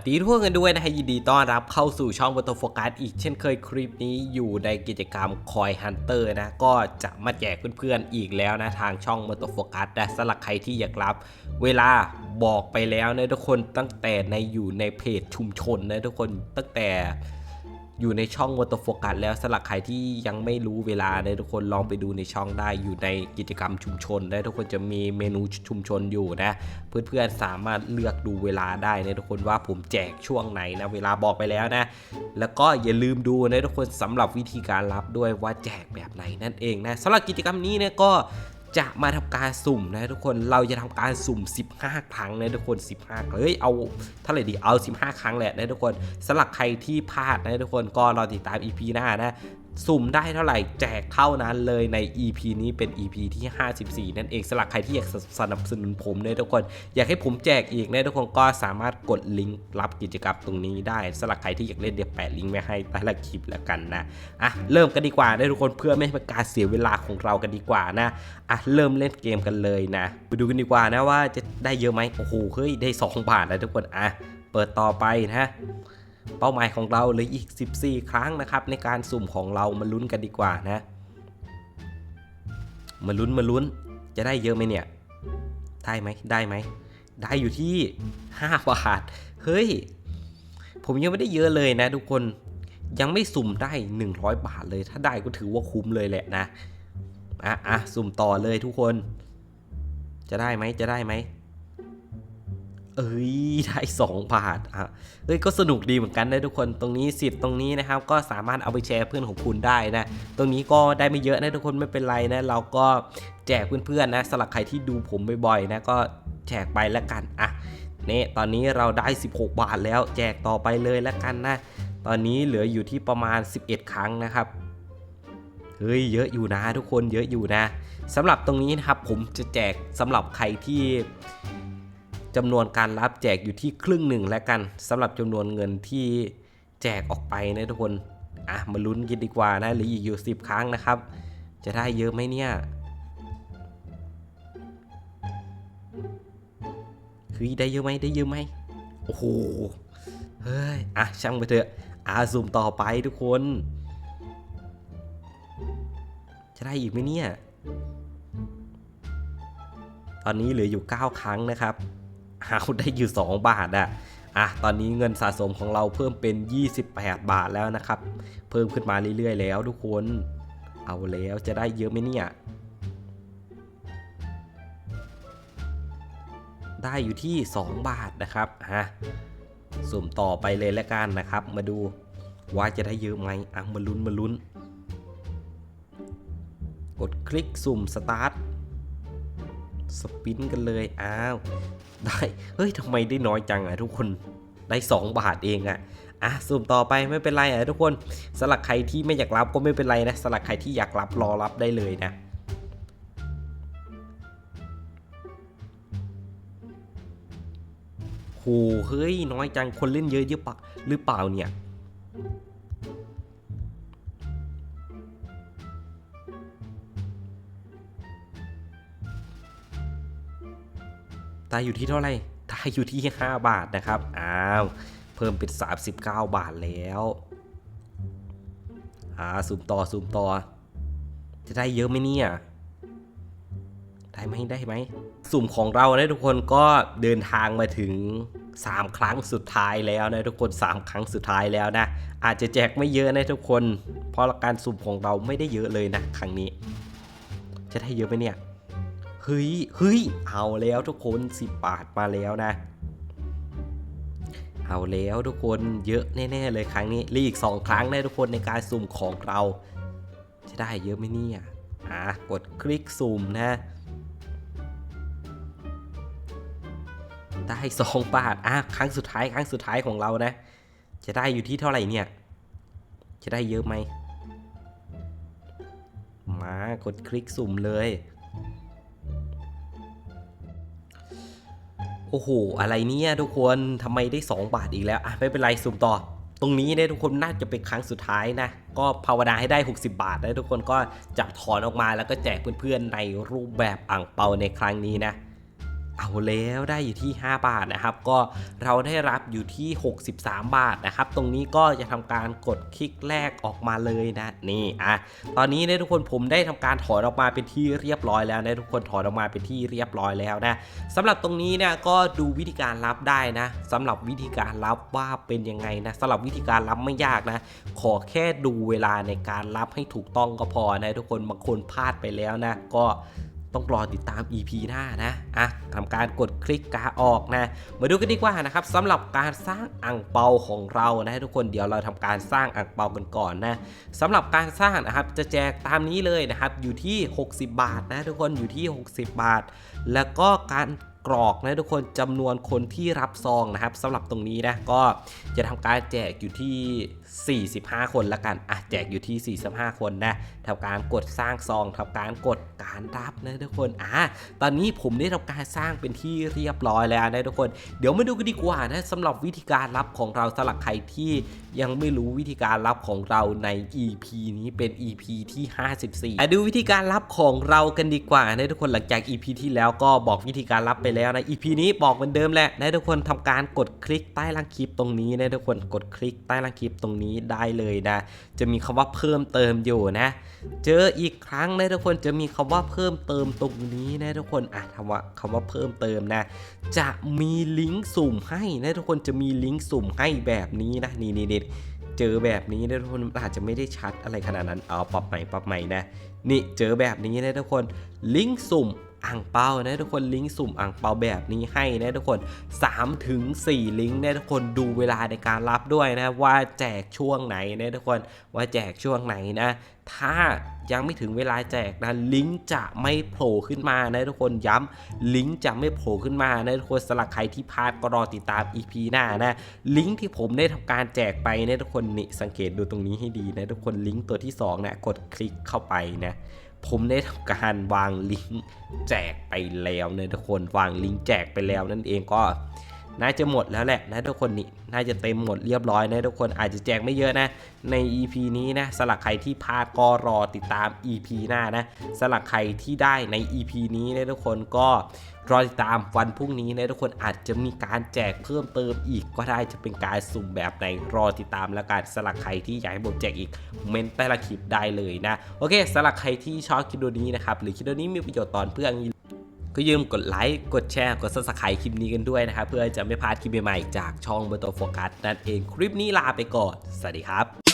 สดีทุกคนกันด้วยนะฮะยินดีต้อนรับเข้าสู่ช่องบทโฟกัสอีกเช่นเคยคลิปนี้อยู่ในกิจกรรมคอยฮันเตอร์นะ ก็จะมาแจกเพื่อนๆอีกแล้วนะทางช่องบทโฟกัสนะสำหรับใครที่อยากรับ เวลาบอกไปแล้วนะทุกคนตั้งแต่ในอยู่ในเพจชุมชนนะทุกคนตั้งแต่ อยู่ในช่องวอเตอร์โฟกัสแล้วสำหรับใครที่ยังไม่รู้เวลาเนี่ยทุกคนลองไปดูในช่องได้อยู่ในกิจกรรมชุมชนได้ทุกคนจะมีเมนูชุมชนอยู่นะ เพื่อนๆสามารถเลือกดูเวลาได้นะทุกคนว่าผมแจกช่วงไหนนะเวลาบอกไปแล้วนะ แล้วก็อย่าลืมดูนะทุกคนสำหรับวิธีการรับด้วยว่าแจกแบบไหนนั่นเองนะสำหรับกิจกรรมนี้เนี่ยก็ จะมาทำการสุ่มนะทุกคนเราจะทำการสุ่ม 15 ครั้งนะทุกคน 15เฮ้ยเอาเท่าไหร่ดีเอา 15 ครั้งแหละนะทุกคนสำหรับใครที่พลาดนะทุกคนก็รอติดตาม EP หน้านะ สุ่มได้เท่าไหร่แจกเท่านั้นเลยใน EP นี้เป็น EP ที่ 54 นั่นเองสำหรับใครที่อยากสนับสนุนผมเนะทุกคน อยากให้ผมแจกอีกนะทุกคนก็สามารถกดลิงก์รับกิจกรรมตรงนี้ได้สำหรับใครที่อยากเล่นเดี๋ยวแปะลิงก์ไว้ให้ใต้ละคลิปแล้วกันนะอะเริ่มกันดีกว่านะทุกคนเพื่อไม่ให้เป็นการเสียเวลาของเรากันดีกว่านะอะเริ่มเล่นเกมกันเลยนะไปดูกันดีกว่านะว่าจะได้เยอะไหมโอ้โหเฮ้ยได้2บาทแล้วทุกคนอะเปิดต่อไปนะ เป้าหมายของเราเหลืออีก 14 ครั้งนะครับในการสุ่มของเรามาลุ้นกันดีกว่านะ มาลุ้นมาลุ้นจะได้เยอะไหมเนี่ย ได้ไหมได้ไหม ได้อยู่ที่ 5 บาท เฮ้ย ผมยังไม่ได้เยอะเลยนะทุกคนยังไม่สุ่มได้ 100 บาทเลย ถ้าได้ก็ถือว่าคุ้มเลยแหละนะ อะอะสุ่มต่อเลยทุกคน จะได้ไหมจะได้ไหม เอ้ยได้2บาทอะเอ้ยก็สนุกดีเหมือนกันนะทุกคนตรงนี้สิทธิ์ตรงนี้นะครับ ก็สามารถเอาไปแชร์เพื่อนของคุณได้นะ ตรงนี้ก็ได้ไม่เยอะนะทุกคนไม่เป็นไรนะ เราก็แจกเพื่อนๆนะสำหรับใครที่ดูผมบ่อยๆนะก็แจกไปแล้วกันอะนี่ตอนนี้เราได้ 16 บาทแล้วแจกต่อไปเลยแล้วกันนะ ตอนนี้เหลืออยู่ที่ประมาณ 11 ครั้งนะครับเฮ้ยเยอะอยู่นะทุกคนเยอะอยู่นะสำหรับตรงนี้นะครับผมจะแจกสำหรับใครที่ จำนวนการรับแจกอยู่ที่ครึ่งหนึ่งแล้วกันสำหรับจำนวนเงินที่แจกออกไปนะทุกคนอะมาลุ้นกันดีกว่านะหรืออีกอยู่ 10 ครั้งนะครับ จะได้เยอะไหมเนี่ยเฮ้ยได้เยอะไหมได้เยอะไหมโอ้โหเฮ้ยอะช่างไปเถอะอะซูมต่อไปทุกคน จะได้อีกไหมเนี่ย ตอนนี้เหลืออยู่ 9 ครั้งนะครับ เอาได้อยู่ 2 บาทอะอะตอนนี้เงินสะสมของเราเพิ่มเป็น 28 บาทแล้วนะครับ เพิ่มขึ้นมาเรื่อยๆ แล้วทุกคน เอาแล้วจะได้เยอะไหมเนี่ยได้อยู่ที่ 2 บาทนะครับฮะสุ่มต่อไปเลยแล้วกันนะครับ มาดูว่าจะได้เยอะไหมอะมาลุ้นมาลุ้น กดคลิกสุ่มสตาร์ท สปินกันเลย อ้าว ได้ เฮ้ยทำไมได้น้อยจังอะทุกคน ได้ 2 บาทเองอะ อะสุ่มต่อไปไม่เป็นไรอะทุกคนสลักใครที่ไม่อยากรับก็ไม่เป็นไรนะสลักใครที่อยากรับรอรับได้เลยนะโหเฮ้ยน้อยจังคนเล่นเยอะเยอะปะหรือเปล่าเนี่ย ตายอยู่ที่เท่าไหร่ตายอยู่ที่ 5 บาทนะครับ อ้าว เพิ่มเป็น 39 บาทแล้วอ่าสุ่มต่อสุ่มต่อ จะได้เยอะไหมเนี่ยได้ไหมได้ไหม สุ่มของเรานะทุกคนก็เดินทางมาถึง 3 ครั้งสุดท้ายแล้วนะทุกคน 3 ครั้งสุดท้ายแล้วนะ อาจจะแจกไม่เยอะนะทุกคน เพราะการสุ่มของเราไม่ได้เยอะเลยนะครั้งนี้ จะได้เยอะไหมเนี่ย ฮ้ยเฮ้ยเอาแล้วทุกคน10บาทมาแล้วนะ เอาแล้วทุกคนเยอะแน่ๆเลยครั้งนี้รีอีก 2 ครั้งนะทุกคนในการสุ่มของเรา จะได้เยอะไหมเนี่ยอะกดคลิกสุ่มนะได้2บาทอะครั้งสุดท้ายครั้งสุดท้ายของเรานะ จะได้อยู่ที่เท่าไหร่เนี่ย จะได้เยอะไหมมากดคลิกสุ่มเลย โอ้โห อะไรเนี่ยทุกคนทำไมได้ 2 บาทอีกแล้วอะไม่เป็นไรสุ่มต่อ ตรงนี้เนี่ยทุกคนน่าจะเป็นครั้งสุดท้ายนะ ก็ภาวนาให้ได้ 60 บาทนะทุกคนก็จะถอนออกมาแล้วก็แจกเพื่อนๆในรูปแบบอ่างเปาในครั้งนี้นะ เอาแล้วได้อยู่ที่ 5 บาทนะครับ ก็เราได้รับอยู่ที่ 63 บาทนะครับ ตรงนี้ก็จะทำการกดคลิกแรกออกมาเลยนะนี่อะตอนนี้เนี่ยทุกคนผมได้ทำการถอนออกมาเป็นที่เรียบร้อยแล้วนะทุกคนถอนออกมาเป็นที่เรียบร้อยแล้วนะสำหรับตรงนี้เนี่ยก็ดูวิธีการรับได้นะสำหรับวิธีการรับว่าเป็นยังไงนะสำหรับวิธีการรับไม่ยากนะ ขอแค่ดูเวลาในการรับให้ถูกต้องก็พอนะทุกคนบางคนพลาดไปแล้วนะก็ ต้องรอติดตาม EP หน้านะอะทำการกดคลิกกาออกนะ มาดูกันดีกว่านะครับสำหรับการสร้างอ่างเปาของเรานะทุกคนเดี๋ยวเราทำการสร้างอ่างเปากันก่อนนะสำหรับการสร้างนะครับจะแจกตามนี้เลยนะครับอยู่ที่ 60 บาทนะทุกคนอยู่ที่ 60 บาท แล้วก็การกรอกนะทุกคนจำนวนคนที่รับซองนะครับสำหรับตรงนี้นะก็จะทำการแจกอยู่ที่ 45 คนละกันอะแจกอยู่ที่ 45 คนนะทำการกดสร้างซองทำการกดการรับนะทุกคนอะตอนนี้ผมได้ทำการสร้างเป็นที่เรียบร้อยแล้วนะทุกคน เดี๋ยวมาดูกันดีกว่านะสำหรับวิธีการรับของเราสำหรับใครที่ยังไม่รู้วิธีการรับของเราใน EP นี้เป็น EP ที่ 54อะดูวิธีการรับของเรากันดีกว่านะทุกคนหลังจาก EP ที่แล้วก็บอกวิธีการรับไปแล้วนะ EP นี้บอกเหมือนเดิมแหละนะทุกคนทำการกดคลิกใต้ล่างคลิปตรงนี้นะทุกคนกดคลิกใต้ล่างคลิปตรงนี้ได้เลยนะ จะมีคำว่าเพิ่มเติมอยู่นะ เจออีกครั้งนะทุกคนจะมีคำว่าเพิ่มเติมตรงนี้นะทุกคนอะคำว่าคำว่าเพิ่มเติมนะ จะมีลิงก์สุ่มให้นะทุกคนจะมีลิงก์สุ่มให้แบบนี้นะนี่นี่นี่เจอแบบนี้นะทุกคนอาจจะไม่ได้ชัดอะไรขนาดนั้นเอาปรับใหม่ปรับใหม่นะนี่เจอแบบนี้นะทุกคนลิงก์สุ่ม อ่างเปานะทุกคนลิงก์สุ่มอ่างเปาแบบนี้ให้นะทุกคน3ถึง4ลิงก์นะทุกคนดูเวลาในการรับด้วยนะว่าแจกช่วงไหนนะทุกคนว่าแจกช่วงไหนนะ ถ้ายังไม่ถึงเวลาแจกนะลิงก์จะไม่โผล่ขึ้นมานะทุกคนย้ำลิงก์จะไม่โผล่ขึ้นมานะทุกคนสำหรับใครที่พลาดก็รอติดตาม EP หน้านะลิงก์ที่ผมได้ทำการแจกไปนะทุกคนนี่สังเกตดูตรงนี้ให้ดีนะทุกคนลิงก์ตัวที่สองนะกดคลิกเข้าไปนะ ผมได้ทำการวางลิงก์แจกไปแล้วนะทุกคนวางลิงก์แจกไปแล้วนั่นเองก็ น่าจะหมดแล้วแหละนะทุกคนนี่น่าจะเต็มหมดเรียบร้อยนะทุกคนอาจจะแจกไม่เยอะนะ ใน EP นี้นะสลักใครที่พลาดก็รอติดตาม EP หน้านะสลักใครที่ได้ใน EP นี้นะทุกคนก็รอติดตามวันพรุ่งนี้นะทุกคนอาจจะมีการแจกเพิ่มเติมอีกก็ได้จะเป็นการสุ่มแบบไหนรอติดตามแล้วกันสลักใครที่อยากให้ผมแจกอีกเมนใต้ละคลิปได้เลยนะโอเคสลักใครที่ชอบคลิปวิดีโอนี้นะครับหรือคลิปวิดีโอนี้มีประโยชน์ตอนเพื่อน ก็ยืมกดไลค์ กดแชร์ กด subscribe คลิปนี้กันด้วยนะครับ เพื่อจะไม่พลาดคลิปใหม่ๆจากช่องเบอร์โตโฟกัสนั่นเองคลิปนี้ลาไปก่อน สวัสดีครับ